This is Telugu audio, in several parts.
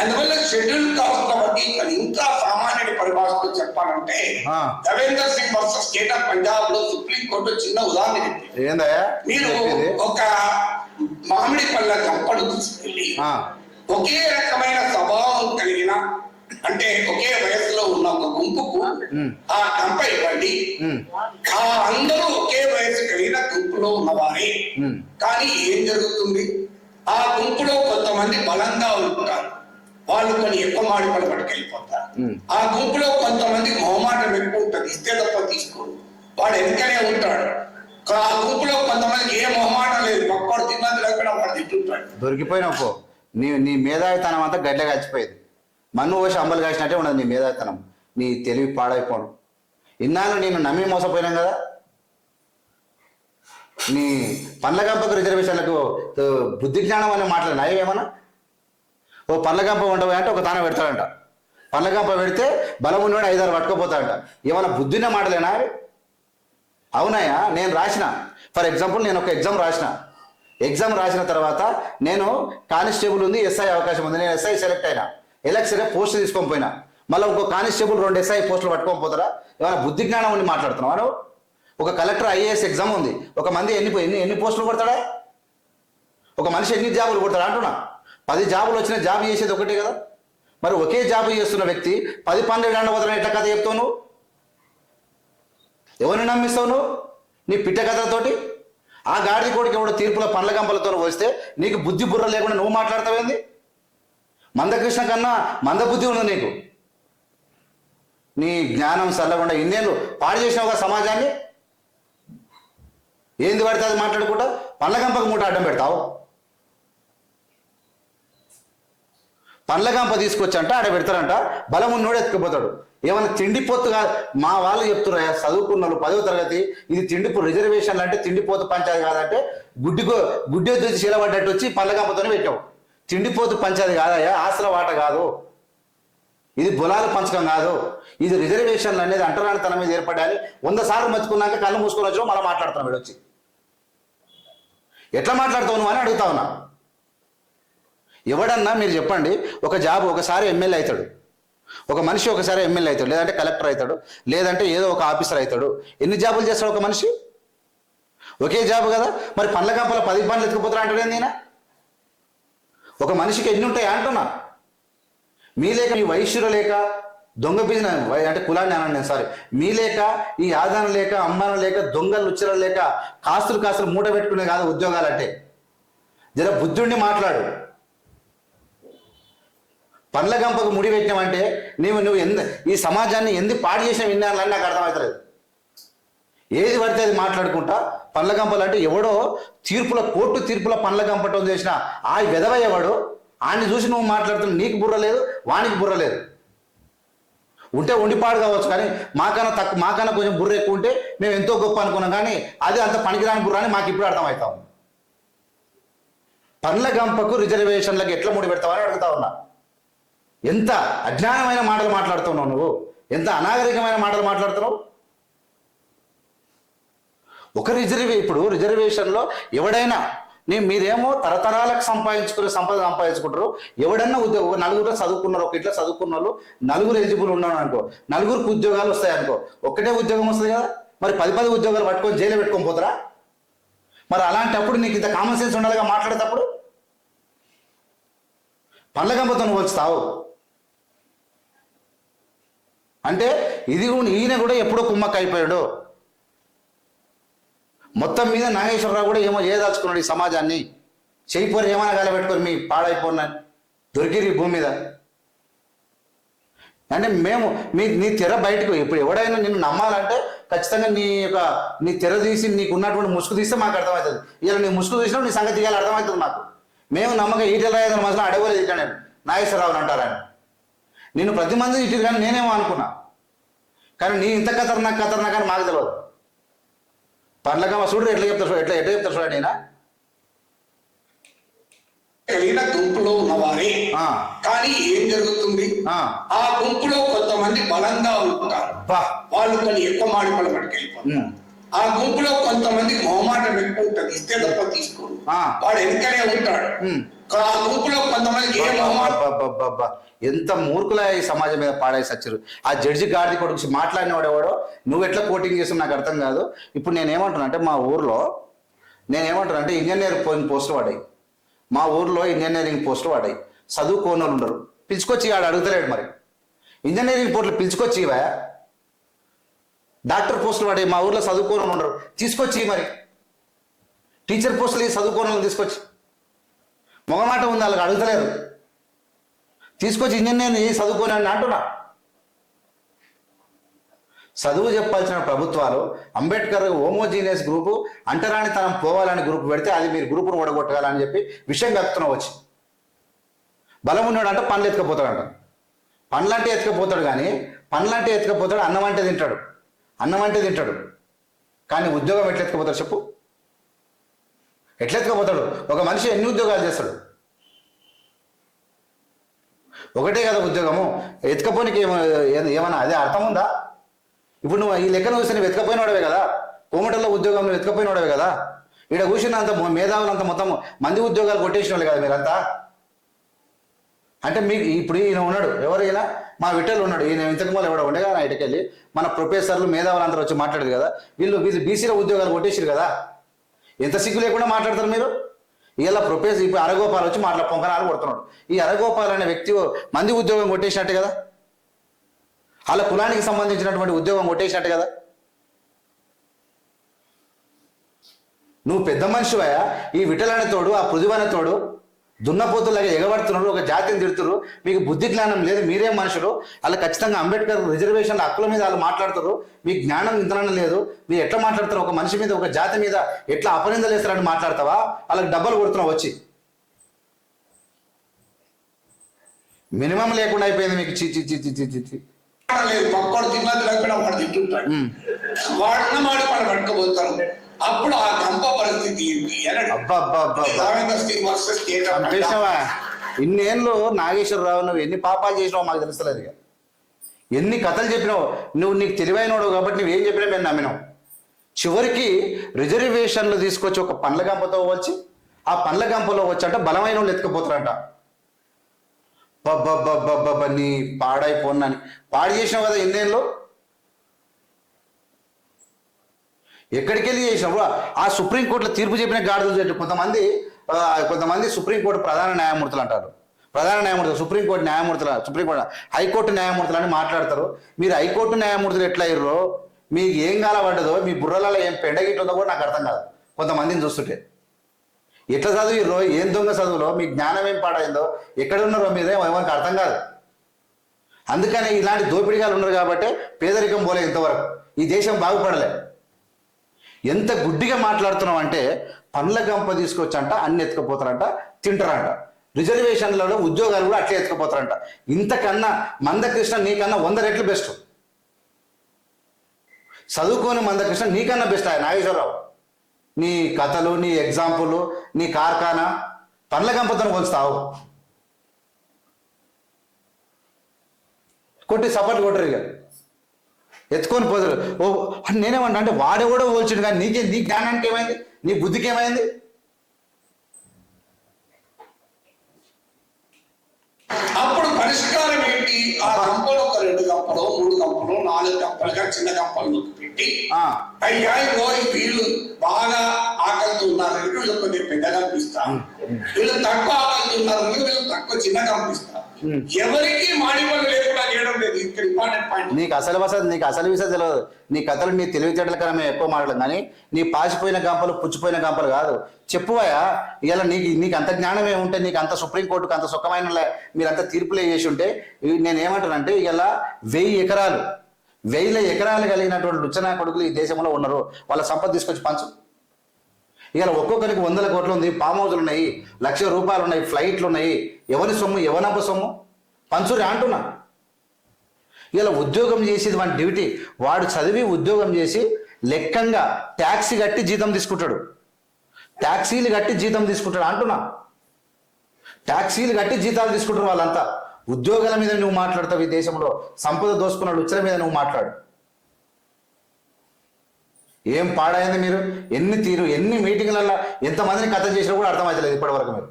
అందువల్ల షెడ్యూల్ కాస్ట్ వర్గీకరణ ఇంకా సామాన్యుడి పరిభాషలో చెప్పాలంటే. Ravinder Singh versus state of పంజాబ్లో సుప్రీం కోర్టు చిన్న ఉదాహరణ చెప్పింది మీరు? ఒక మామిడి పళ్ళ గంపడు తీసుకెళ్ళి ఒకే రకమైన స్వభావం కలిగిన అంటే ఒకే వయసులో ఉన్న ఒక గుంపుకు. ఆ గంప ఇవ్వండి ఆ అందరూ ఒకే వయసు కలిగిన గుంపులో ఉన్నవారే. కానీ ఏం జరుగుతుంది ఆ గుంపులో కొంతమంది బలంగా ఉంటారు. వాళ్ళు కొన్ని ఎక్కువ పళ్ళు పట్టుకెళ్ళిపోతారు. ఆ గుంపులో కొంతమంది మొహమాటం ఎక్కువ ఉంటుంది. ఇస్తే తప్ప తీసుకోరు. వాడు వెనకనే ఉంటాడు. ఆ గుంపులో కొంతమందికి ఏ మొహమాటం లేదు. పక్కోడు తిన్నది లేకుండా వాడు తింటుంటాడు. దొరికిపోయినావు పో నీ నీ మేధావితనం అంతా గడ్డ కలిసిపోయేది మన్ను పోసి అంబలు కాసినట్టే ఉండదు నీ మేధావితనం. నీ తెలివి పాడైపోను ఇన్నాళ్ళు నేను నమ్మి మోసపోయినాం కదా? నీ పళ్ళగంపకు రిజర్వేషన్లకు బుద్ధి జ్ఞానం అనే మాట్లాడినా ఏమన్నా? ఓ పళ్ళగంప ఉండవు అంటే ఒక తాన పెడతాడంట. పళ్ళగంప పెడితే బలం ఉన్నవాడు ఐదారు పట్టుకోపోతాడంట. ఏమన్నా బుద్ధిన మాటలేనా అవునాయా? నేను రాసిన. ఫర్ ఎగ్జాంపుల్ నేను ఒక ఎగ్జామ్ రాసిన. ఎగ్జామ్ రాసిన తర్వాత నేను కానిస్టేబుల్ ఉంది ఎస్ఐ అవకాశం ఉంది. నేను ఎస్ఐ సెలెక్ట్ అయినా. ఎలక్షన్ పోస్ట్ తీసుకొని పోయినా. మళ్ళీ ఇంకో కానిస్టేబుల్ రెండు ఎస్ఐ పోస్టులు పట్టుకొని పోతారా? ఏమైనా బుద్ధి జ్ఞానం ఉండి మాట్లాడుతున్నావు ఒక కలెక్టర్ ఐఏఎస్ ఎగ్జామ్ ఉంది. ఒక మంది ఎన్ని ఎన్ని ఎన్ని పోస్టులు కొడతాడా? ఒక మనిషి ఎన్ని జాబులు కొడతాడా అంటున్నా. పది జాబులు వచ్చిన జాబ్ చేసేది ఒకటే కదా. మరి ఒకే జాబ్ చేస్తున్న వ్యక్తి పది పన్నెండు గంటల వదలని ఎట్లా కథ చెప్తావు నువ్వు? ఎవరిని నమ్మిస్తావు నువ్వు? నీ పిట్ట కథలతోటి? ఆ గాడిద కోడికి ఎవడో తీర్పుల పండ్ల గంపలతో వస్తే నీకు బుద్ధి బుర్ర లేకుండా నువ్వు మాట్లాడతావేంది మందకృష్ణ కన్నా మంద బుద్ధి ఉంది నీకు. నీ జ్ఞానం చల్లకుండా ఇన్నేళ్ళు పాడు చేసినావుగా సమాజాన్ని? ఏంది పడితే అది మాట్లాడుకుంటా? పండ్ల గంపకు మూట అడ్డం పెడతావు? పండ్ల గంప తీసుకొచ్చంట ఆడ పెడతారంట బలం ఉన్నోడు ఎత్తుకుపోతాడు. ఏమైనా తిండిపోతు కాదు మా వాళ్ళు చెప్తున్నారు చదువుకున్న వాళ్ళు పదవ తరగతి ఇది తిండిపు రిజర్వేషన్లు అంటే తిండిపోతు పంచాయతీ కాదంటే గుడ్డికో గుడ్డి వచ్చి చీలబడ్డట్టు వచ్చి పండ్ల గంపతోనే పెట్టావు. తిండిపోతు పంచాయతీ కాదయ్యా ఆశల వాట కాదు. ఇది బులాల పంచకం కాదు. ఇది రిజర్వేషన్లు అనేది అంటరానితనం మీద ఏర్పడాలి. వంద సార్లు మర్చుకున్నాక కళ్ళు మూసుకొని వచ్చి మళ్ళీ మాట్లాడుతున్నాం వీడొచ్చి వచ్చి. ఎట్లా మాట్లాడుతావు నువ్వు అని అడుగుతా ఉన్నా. ఎవడన్నా మీరు చెప్పండి ఒక జాబ్ ఒకసారి ఎమ్మెల్యే అవుతాడు. ఒక మనిషి ఒకసారి ఎమ్మెల్యే అవుతాడు లేదంటే కలెక్టర్ అవుతాడు లేదంటే ఏదో ఒక ఆఫీసర్ అవుతాడు. ఎన్ని జాబులు చేస్తాడు ఒక మనిషి? ఒకే జాబ్ కదా? మరి పండ్ల కంపల పది పనులు ఎత్తుకుపోతాడు అంటాడు నేను ఒక మనిషికి ఎన్ని ఉంటాయి అంటున్నా. మీ లేక మీ వైశ్యుల లేక దొంగ బిజినెస్ అంటే కులాన్ని అన్నాను నేను సారీ మీ లేక ఈ ఆదాయం లేక అమ్మానం లేక దొంగలు లుచ్చలు లేక కాస్తులు కాస్తులు మూట పెట్టుకునే కాదు ఉద్యోగాలు అంటే జర బుద్ధుడిని మాట్లాడు. పండ్ల గంపకు ముడి పెట్టినామంటే నీవు నువ్వు ఎందు ఈ సమాజాన్ని ఎందుకు పాడు చేసిన విన్నానని నాకు అర్థమవుతలేదు. ఏది పడితే అది మాట్లాడుకుంటా పండ్ల గంపలు అంటే ఎవడో తీర్పుల కోర్టు తీర్పుల పండ్ల గంపటం చేసిన ఆ విధవ ఎవడు ఆయన్ని చూసి నువ్వు మాట్లాడుతున్న నీకు బుర్ర లేదు వానికి బుర్ర లేదు. ఉంటే ఉండిపాడు కావచ్చు కానీ మాకన్నా తక్కువ మాకన్నా కొంచెం బుర్ర ఎక్కువ ఉంటే మేము ఎంతో గొప్ప అనుకున్నాం కానీ అది అంత పనికిరాని బుర్ర అని మాకు ఇప్పుడు అర్థమవుతాం పండ్ల గంపకు రిజర్వేషన్లకు ఎట్లా ముడి పెడతావని అడుగుతా ఉన్నా. ఎంత అజ్ఞానమైన మాటలు మాట్లాడుతున్నావు నువ్వు? ఎంత అనాగరికమైన మాటలు మాట్లాడుతున్నావు? ఒక రిజర్వే ఇప్పుడు రిజర్వేషన్లో ఎవడైనా నేను మీరేమో తరతరాలకు సంపాదించుకునే సంపద సంపాదించుకుంటారు. ఎవడన్నా ఉద్యోగం నలుగురు చదువుకున్నారు ఒక ఇట్లా చదువుకున్న వాళ్ళు నలుగురు ఎలిజిబుల్ ఉన్నాను అనుకో నలుగురికి ఉద్యోగాలు వస్తాయి అనుకో ఒక్కటే ఉద్యోగం వస్తుంది కదా? మరి పది పది ఉద్యోగాలు పట్టుకొని జైలు పెట్టుకొని పోతారా? మరి అలాంటప్పుడు నీకు ఇంత కామన్ సెన్స్ ఉండాలిగా మాట్లాడేటప్పుడు? పండ్ల గంపతో నువ్వు వచ్చుతావు అంటే ఇది కూడా ఈయన కూడా ఎప్పుడో కుమ్మక్క అయిపోయాడు మొత్తం మీద నాగేశ్వరరావు కూడా ఏమో చేయదలుచుకున్నాడు ఈ సమాజాన్ని. చేయిపోరు ఏమైనా గాలబెట్టుకొని మీ పాడైపోయిన దొరికిరి భూమి మీద. అంటే మేము మీ నీ తెర బయటకు ఇప్పుడు ఎవడైనా నిన్ను నమ్మాలంటే ఖచ్చితంగా నీ యొక్క నీ తెర తీసి నీకు ఉన్నటువంటి ముసుగు తీస్తే మాకు అర్థమవుతుంది. ఇలా నీ ముసుగు తీసినా నీ సంగతి ఇవాళ అర్థమవుతుంది మాకు. మేము నమ్మకం ఈటల రాయదని మధ్యలో అడగలేదు ఇట్లా నేను. నాగేశ్వరరావు అంటారని నేను ప్రతి మంది ఇటు కానీ నేనేమో అనుకున్నా. కానీ నీ ఇంత ఖతర్నాక్ ఖతర్నాక్ అని మాకు తెలియదు పర్లకమ్మ చూడు ఎట్లా చెప్తారు ఎట్లా ఎట్లా చెప్తారు చూడండి ఈయన. కలిగిన గుంపులో ఉన్నవారే. కానీ ఏం జరుగుతుంది? ఆ. గుంపులో కొంతమంది బలంగా ఉంటారు. వాళ్ళు కొన్ని ఎక్కువ మాడి పళ్ళు పట్టుకెళ్ళిపోతారు. ఆ గుంపులో కొంతమంది మొహమాటం ఎక్కువ ఉంటుంది. ఇస్తే తప్ప తీసుకోరు. ఆ. వాడు వెనకనే ఉంటాడు. ఎంత మూర్ఖుల ఈ సమాజం మీద పాడేసి వచ్చారు. ఆ జడ్జి గాడిది కొడుకు మాట్లాడిన వాడెవడో నువ్వు ఎట్లా కోటింగ్ చేస్తావు నాకు అర్థం కాదు. ఇప్పుడు నేను ఏమంటున్నా అంటే మా ఊర్లో నేను ఏమంటున్నా అంటే ఇంజనీర్ పోస్టులు పడాయి మా ఊర్లో ఇంజనీరింగ్ పోస్టులు పడాయి చదువుకోని వాళ్ళు ఉండరు. పిలుచుకొచ్చి ఆడు అడుగుతలేడు మరి. ఇంజనీరింగ్ పోస్టులు పిలుచుకొచ్చి ఇవా డాక్టర్ పోస్టులు పడాయి మా ఊర్లో చదువుకోని ఉండరు. తీసుకొచ్చి మరి. టీచర్ పోస్టులు చదువుకోని తీసుకొచ్చి. మొగమాట ఉంది వాళ్ళకి అడుగుతలేరు. తీసుకొచ్చి ఇంజనీర్ని చదువుకోని అని అంటున్నా. చదువు చెప్పాల్సిన ప్రభుత్వాలు అంబేద్కర్ హోమోజీనియస్ గ్రూపు అంటరాని తనం పోవాలని గ్రూప్ పెడితే అది మీరు గ్రూపును ఓడగొట్టాలని చెప్పి విషయం కలుపుతున్నాం వచ్చి. బలం ఉన్నాడు అంటే పనులు ఎత్తుకపోతాడంట. పండ్లంటే ఎత్తుకపోతాడు కానీ పండ్లంటే ఎత్తుకపోతాడు అన్నం అంటే తింటాడు. అన్నం అంటే తింటాడు. కానీ ఉద్యోగం ఎట్లా ఎత్తుకపోతాడు చెప్పు. ఎట్లా ఎత్తుకపోతాడు? ఒక మనిషి ఎన్ని ఉద్యోగాలు చేస్తాడు? ఒకటే కదా ఉద్యోగము. ఎత్తుకపోనికి ఏమ ఏమన్నా అదే అర్థం ఉందా? ఇప్పుడు నువ్వు ఈ లెక్కను చూస్తే నువ్వు ఎత్తుకపోయినోడవే కదా. కోమటల్లో ఉద్యోగం నువ్వు ఎత్తుకపోయినోడవే కదా. ఇక్కడ కూర్చున్నంత మేధావులంతా మొత్తం మంది ఉద్యోగాలు కొట్టేసిన వాళ్ళు కదా మీరంతా. అంటే మీకు ఇప్పుడు ఈయన ఉన్నాడు. ఎవరైనా మా విట్టలు ఉన్నాడు. ఈయన ఇంతకు ముందు ఎవడో ఉండగా ఆయన ఇటుకెళ్ళి. మన ప్రొఫెసర్లు మేధావులు అందరూ వచ్చి మాట్లాడదు కదా. వీళ్ళు వీళ్ళు బీసీలో ఉద్యోగాలు కొట్టేసారు కదా. ఎంత సిగ్గు లేకుండా మాట్లాడతారు మీరు? ఇలా ప్రొఫెసర్ ఇప్పుడు అరగోపాల్ వచ్చి మాట్లా పొంకనాలు కొడుతున్నాడు. ఈ అరగోపాల్ అనే వ్యక్తి మంది ఉద్యోగం కొట్టేసినట్టు కదా? వాళ్ళ కులానికి సంబంధించినటువంటి ఉద్యోగం కొట్టేసినట్టు కదా? నువ్వు పెద్ద మనిషివయా ఈ విఠలనే తోడు ఆ పృథువనే తోడు దున్నపోతులాగా ఎగబడుతున్నారు ఒక జాతిని తిడుతున్నారు మీకు బుద్ధి జ్ఞానం లేదు మీరే మనుషులు. వాళ్ళు ఖచ్చితంగా అంబేద్కర్ రిజర్వేషన్ల హక్కుల మీద వాళ్ళు మాట్లాడతారు మీ జ్ఞానం ఇంతనని లేదు. మీరు ఎట్లా మాట్లాడతారు ఒక మనిషి మీద ఒక జాతి మీద ఎట్లా అపనిందలు వేస్తారని మాట్లాడతావా? వాళ్ళకి డబ్బలు కొడుతున్నావు వచ్చి. మినిమం లేకుండా అయిపోయింది మీకు. చి చి చి చి చి చి చి. లేదు పక్కోడు తిన్నది లేకుండా వాడు తింటుంటాడు. వాడిన మాట వాడు పట్టుకుపోతారు అప్పుడు ఆ చంపేసినావా ఇన్నేళ్ళు నాగేశ్వరరావు నువ్వు ఎన్ని పాపాలు చేసినావు మాకు తెలుస్తలేదు ఇక. ఎన్ని కథలు చెప్పినావు. నువ్వు నీకు తెలివైనడు కాబట్టి నువ్వు ఏం చెప్పినా మేము నమ్మినావు చివరికి రిజర్వేషన్లు తీసుకొచ్చి ఒక పండ్ల గంపతో వచ్చి ఆ పండ్ల గంపలో వచ్చి అంటే బలమైన వాళ్ళు ఎత్తుకుపోతారంట. బబ్బబ్బబ్బబ్బబ్బ నీ పాడైపోన్నాని పాడు చేసినావు కదా ఎన్నేళ్ళు ఎక్కడికి వెళ్ళి చేసినప్పుడు ఆ సుప్రీంకోర్టులో తీర్పు చెప్పిన గాడిదలు చెట్టు. కొంతమంది కొంతమంది సుప్రీంకోర్టు ప్రధాన న్యాయమూర్తులు అంటారు. ప్రధాన న్యాయమూర్తులు సుప్రీంకోర్టు న్యాయమూర్తుల సుప్రీంకోర్టు హైకోర్టు న్యాయమూర్తులు అని మాట్లాడతారు. మీరు హైకోర్టు న్యాయమూర్తులు ఎట్లా అయ్యారో మీకు ఏం కాలపడ్డదో మీ బుర్రలలో ఏం పెండగిట్లుందో కూడా నాకు అర్థం కాదు. కొంతమందిని చూస్తుంటే. ఎట్లా చదివిర్రో ఏం దొంగ చదువులో మీ జ్ఞానం ఏం పాడైందో ఎక్కడ ఉన్నారో మీరే ఎవరికి అర్థం కాదు. అందుకని ఇలాంటి దోపిడిగాలు ఉన్నారు కాబట్టి పేదరికం పోలే ఇంతవరకు. ఈ దేశం బాగుపడలే. ఎంత గుడ్డిగా మాట్లాడుతున్నాం అంటే పండ్ల గంప తీసుకొచ్చంట అన్ని ఎత్తుకుపోతారంట తింటారంట. రిజర్వేషన్లలో ఉద్యోగాలు కూడా అట్లే ఎత్తుకుపోతారంట. ఇంతకన్నా మందకృష్ణ నీకన్నా వంద రెట్లు బెస్ట్. చదువుకోని మందకృష్ణ నీకన్నా బెస్ట్ ఆయన నాగేశ్వరరావు. నీ కథలు నీ ఎగ్జాంపుల్ నీ కార్ఖానా పండ్ల గంపతను కొలుస్తావు. కొట్టి సపోర్ట్ కొట్టరు ఇక. ఎత్తుకొని పోతారు ఓ నేనేమన్నా అంటే వాడెవడో పోల్చిండు కానీ నీకే నీ జ్ఞానానికి ఏమైంది? నీ బుద్ధికి ఏమైంది? అప్పుడు పరిష్కారం ఏంటి? ఆ గంపలు ఒక రెండు గంపలు మూడు గంపలు నాలుగు గంపలుగా చిన్న గంపలు పెట్టి అయ్యా ఇగో వీళ్ళు బాగా ఆకలితో ఉన్నారు. వీళ్ళు కొద్దిగా పెద్దగా కనిపిస్తారు వీళ్ళు తక్కువ ఆకలితో ఉన్నారు. వీళ్ళు తక్కువ చిన్నగా కనిపిస్తారు ఎవరికి మాడి పనులు లేకుండా చేయడం లేదు. ఇక్కడ ఇంపార్టెంట్ పాయింట్ నీకు అసలు వసతి నీకు అసలు విషయం తెలియదు. నీ కథలు నీ తెలివితేటల కన్నా మేము ఎక్కువ మాట్లాడడం. కానీ నీ పాసిపోయిన గంపలు పుచ్చిపోయిన గంపలు కాదు. చెప్పువయా ఇలా నీకు నీకు అంత జ్ఞానం ఏముంటే నీకు అంత సుప్రీంకోర్టుకు అంత సుఖమైన మీరంత తీర్పులే చేసి ఉంటే నేను ఏమంటానంటే ఇలా వెయ్యి ఎకరాలు వెయ్యిల ఎకరాలు కలిగినటువంటి రుచనా కొడుకులు ఈ దేశంలో ఉన్నారు. వాళ్ళ సంపద తీసుకొచ్చి పంచు. ఇక ఒక్కొక్కరికి వందల కోట్లు ఉంది పామ్ హౌస్లు ఉన్నాయి లక్ష రూపాయలు ఉన్నాయి ఫ్లైట్లు ఉన్నాయి. ఎవరి సొమ్ము ఎవనప్ప సొమ్ము? పంచురి అంటున్నా. ఇలా ఉద్యోగం చేసేది వాడి డ్యూటీ వాడు చదివి ఉద్యోగం చేసి లెక్కంగా ట్యాక్సీ కట్టి జీతం తీసుకుంటాడు. ట్యాక్సీలు కట్టి జీతం తీసుకుంటాడు అంటున్నా. ట్యాక్సీలు కట్టి జీతాలు తీసుకుంటారు వాళ్ళంతా. ఉద్యోగాల మీద నువ్వు మాట్లాడతావు ఈ దేశంలో. సంపద దోసుకున్న లుచ్చల మీద నువ్వు మాట్లాడు. ఏం పాడైంది మీరు? ఎన్ని తీరు ఎన్ని మీటింగ్లలో ఎంతమందిని కథ చేసినా కూడా అర్థమవుతలేదు ఇప్పటివరకు మీరు.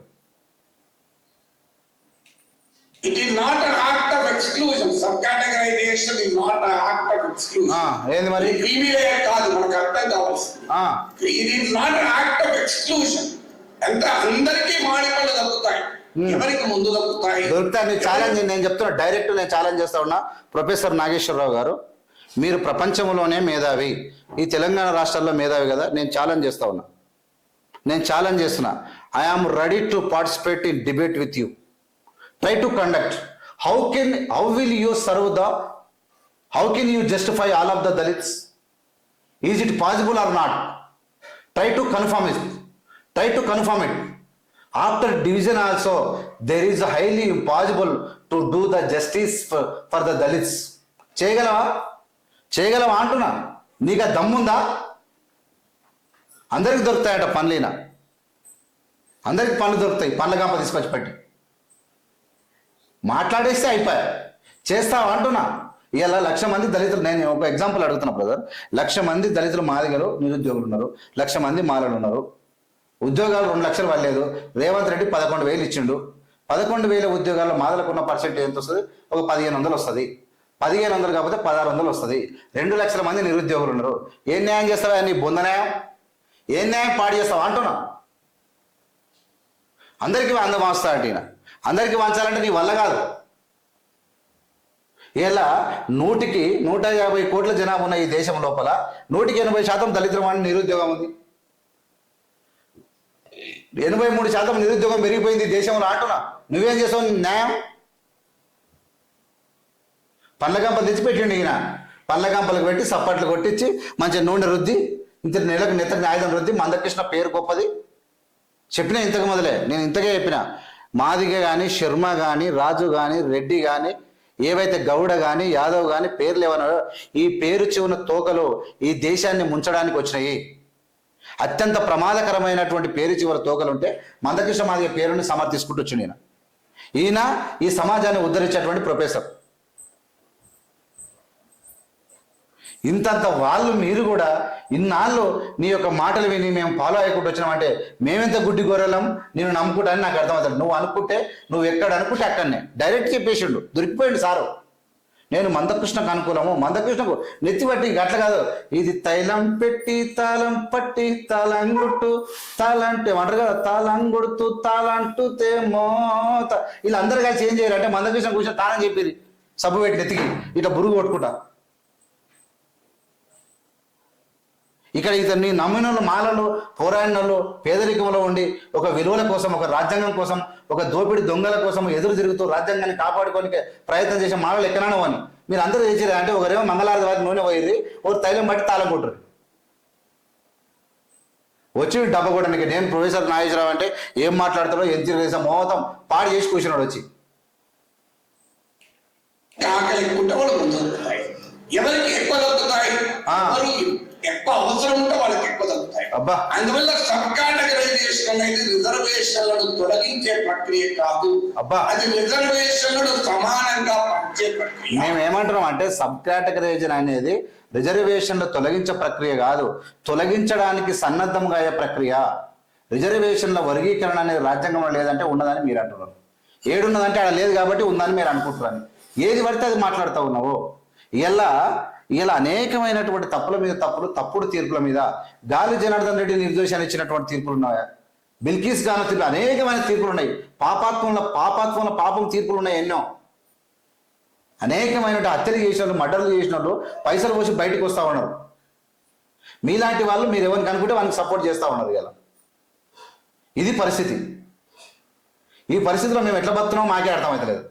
It is not an act of exclusion. Subcategorization is not an act of exclusion. ఆ, ఏంది మరి? క్రీమీలే కాదు మనకు అర్థం కావాల్సింది. ఆ, ఇది is not act of exclusion అంటే అందరికీ మాడి పళ్ళు దక్కుతాయి ఎవరికి ముందు దక్కుతాయి? దొరికితే మీరు ఛాలెంజ్ నేను చెప్తున్నా డైరెక్ట్ నేను ఛాలెంజ్ చేస్తా ఉన్నా. ప్రొఫెసర్ నాగేశ్వరరావు గారు మీరు ప్రపంచంలోనే మేధావి. ఈ తెలంగాణ రాష్ట్రాల్లో మేధావి కదా? నేను ఛాలెంజ్ చేస్తా ఉన్నా. నేను ఛాలెంజ్ చేస్తున్నా. I ready to participate in debate with you try to conduct how can how will you serve the how can you justify all of the Dalits is it possible or not try to confirm it try to confirm it after division also there is highly impossible to do the justice for for the Dalits చేయగలవా? చేయగలవా అంటున్నా. నీకు దమ్ముందా? అందరికి దొరుకుతాయట పనులేనా అందరికి పనులు దొరుకుతాయి. పనుల గంప తీసుకొచ్చి పెట్టి. మాట్లాడేస్తే అయిపోయా. చేస్తావా అంటున్నా. ఇలా లక్ష మంది దళితులు నేను ఒక ఎగ్జాంపుల్ అడుగుతున్నా బ్రదర్ లక్ష మంది దళితులు మాదిగలు నిరుద్యోగులు ఉన్నారు. లక్ష మంది మాలలు ఉన్నారు. ఉద్యోగాలు రెండు లక్షలు పడలేదు. రేవంత్ రెడ్డి పదకొండు వేలు ఇచ్చిండు. పదకొండు వేల ఉద్యోగాల్లో మాదలకు ఉన్న పర్సెంటేజ్ ఎంత వస్తుంది? ఒక పదిహేను వందలు వస్తుంది. పదిహేను వందలు కాకపోతే పదహారు వందలు వస్తుంది. రెండు లక్షల మంది నిరుద్యోగులు ఉన్నారు. ఏం న్యాయం చేస్తావా? నీ బొంద న్యాయం? ఏం న్యాయం పాడు చేస్తావా? అంటున్నా. అందరికీ అంద వాస్తా అంటే అందరికీ వంచాలంటే నీ వల్ల కాదు. ఇలా నూటికి నూట యాభై కోట్ల జనాభా ఉన్న ఈ దేశం లోపల నూటికి ఎనభై శాతం దళితుల నిరుద్యోగం ఉంది. ఎనభై మూడు శాతం నిరుద్యోగం పెరిగిపోయింది దేశంలో. అంటున్నా. నువ్వేం చేసావు న్యాయం? పళ్ళగంపలు తెచ్చి పెట్టిండు ఈయన. పండ్లగంపలకు పెట్టి సప్పట్లు కొట్టించి మంచి నూనె రుద్ది ఇంత నెలకు నెత్తకి ఆయుధం రుద్ది మందకృష్ణ పేరు గొప్పది. చెప్పిన ఇంతకు మొదలే నేను ఇంతకే చెప్పిన. మాదిగ కానీ శర్మ కానీ రాజు కానీ రెడ్డి కానీ ఏవైతే గౌడ కానీ యాదవ్ కానీ పేర్లు ఏమన్నారో ఈ పేరు చివన తోకలు ఈ దేశాన్ని ముంచడానికి వచ్చినాయి. అత్యంత ప్రమాదకరమైనటువంటి పేరు చివర తోకలు ఉంటే మందకృష్ణ మాదిగ పేరుని సమర్థించుకుంటూ వచ్చి ఈయన. ఈయన ఈ సమాజాన్ని ఉద్ధరించేటువంటి ప్రొఫెసర్. ఇంతంత వాళ్ళు మీరు కూడా ఇన్నాళ్ళు నీ యొక్క మాటలు విని మేము ఫాలో అయ్యకుండా వచ్చినామంటే మేమెంత గుడ్డి గొర్రెలం? నేను నమ్ముకుంటా అని నాకు అర్థమవుతుంది. నువ్వు అనుకుంటే నువ్వు ఎక్కడ అనుకుంటే అక్కడనే. డైరెక్ట్ చెప్పేసిండు. దొరికిపోయిండు సారు. నేను మందకృష్ణకు అనుకూలము. మందకృష్ణకు నెత్తి పట్టి గట్ల కాదు. ఇది తైలం పెట్టి తాళం పట్టి తాళంగుట్టు తాళంటే అంటారు కదా తాళంగుడుతూ తాళంటూ మోత. ఇలా అందరు కలిసి ఏం చేయరు అంటే మందకృష్ణ కూర్చొని తాళం చెప్పిరి సబ్బు పెట్టి నెత్తికి. ఇట్లా బురుగు కొట్టుకుంటా. ఇక్కడ ఇతన్ని నమ్మిన మాలలు పోరాడిన వాళ్ళు పేదరికంలో ఉండి ఒక విలువల కోసం ఒక రాజ్యాంగం కోసం ఒక దోపిడి దొంగల కోసం ఎదురు తిరుగుతూ రాజ్యాంగాన్ని కాపాడుకోనికి ప్రయత్నం చేసే మాలలు ఎక్కడనో అని మీరు అందరూ చేసారు అంటే ఒకరేమో మంగళారతి వారి నూనె పోయిర్రి ఒక తైలం బట్టి తాళం కొట్టుర్రి. వచ్చి డబ్బ కూడా నీకు నేను ప్రొఫెసర్ నాగేశ్వరరావు అంటే ఏం మాట్లాడతాడో ఎంత చేసా మోతం పాడు చేసి కూర్చున్నాడు వచ్చి. ఆకలి ఎవరికి ఎక్కువ దొరుకుతాయి? ఎక్కువ అవసరం ఉంటే వాళ్ళకి ఎక్కువ దొరుకుతాయి అబ్బా. అందువల్ల సబ్ కేటగరైజేషన్ అనేది రిజర్వేషన్లను తొలగించే ప్రక్రియ కాదు. అబ్బా. అది రిజర్వేషన్లను సమానంగా పంచే ప్రక్రియ. మేము ఏమంటున్నాం అంటే సబ్ కేటగరైజేషన్ అనేది రిజర్వేషన్లు తొలగించే ప్రక్రియ కాదు. తొలగించడానికి సన్నద్ధంగా అయ్యే ప్రక్రియ. రిజర్వేషన్ల వర్గీకరణ అనేది రాజ్యాంగంలో లేదంటే ఉన్నదని మీరు అంటున్నారు. ఏడున్నదంటే అక్కడ లేదు కాబట్టి ఉందని మీరు అనుకుంటున్నారు. ఏది పడితే అది మాట్లాడుతూ ఉన్నావు. ఇలా ఇలా అనేకమైనటువంటి తప్పుల మీద తప్పులు తప్పుడు తీర్పుల మీద గాలి జనార్దన్ రెడ్డి నిర్దోషాన్ని ఇచ్చినటువంటి తీర్పులు ఉన్నాయా? బిల్కిస్ గాన తీర్పులు అనేకమైన తీర్పులు ఉన్నాయి. పాపాత్మంలో పాపాత్మంలో పాపం తీర్పులు ఉన్నాయి ఎన్నో. అనేకమైన హత్యలు చేసిన వాళ్ళు మర్డర్లు చేసిన వాళ్ళు పైసలు పోసి బయటకు వస్తూ ఉన్నారు. మీలాంటి వాళ్ళు మీరు ఎవరిని కనుక్కుంటే వాళ్ళకి సపోర్ట్ చేస్తూ ఉన్నారు ఇలా. ఇది పరిస్థితి. ఈ పరిస్థితిలో మేము ఎట్లా బతున్నామో మాకే అర్థమవుతలేదు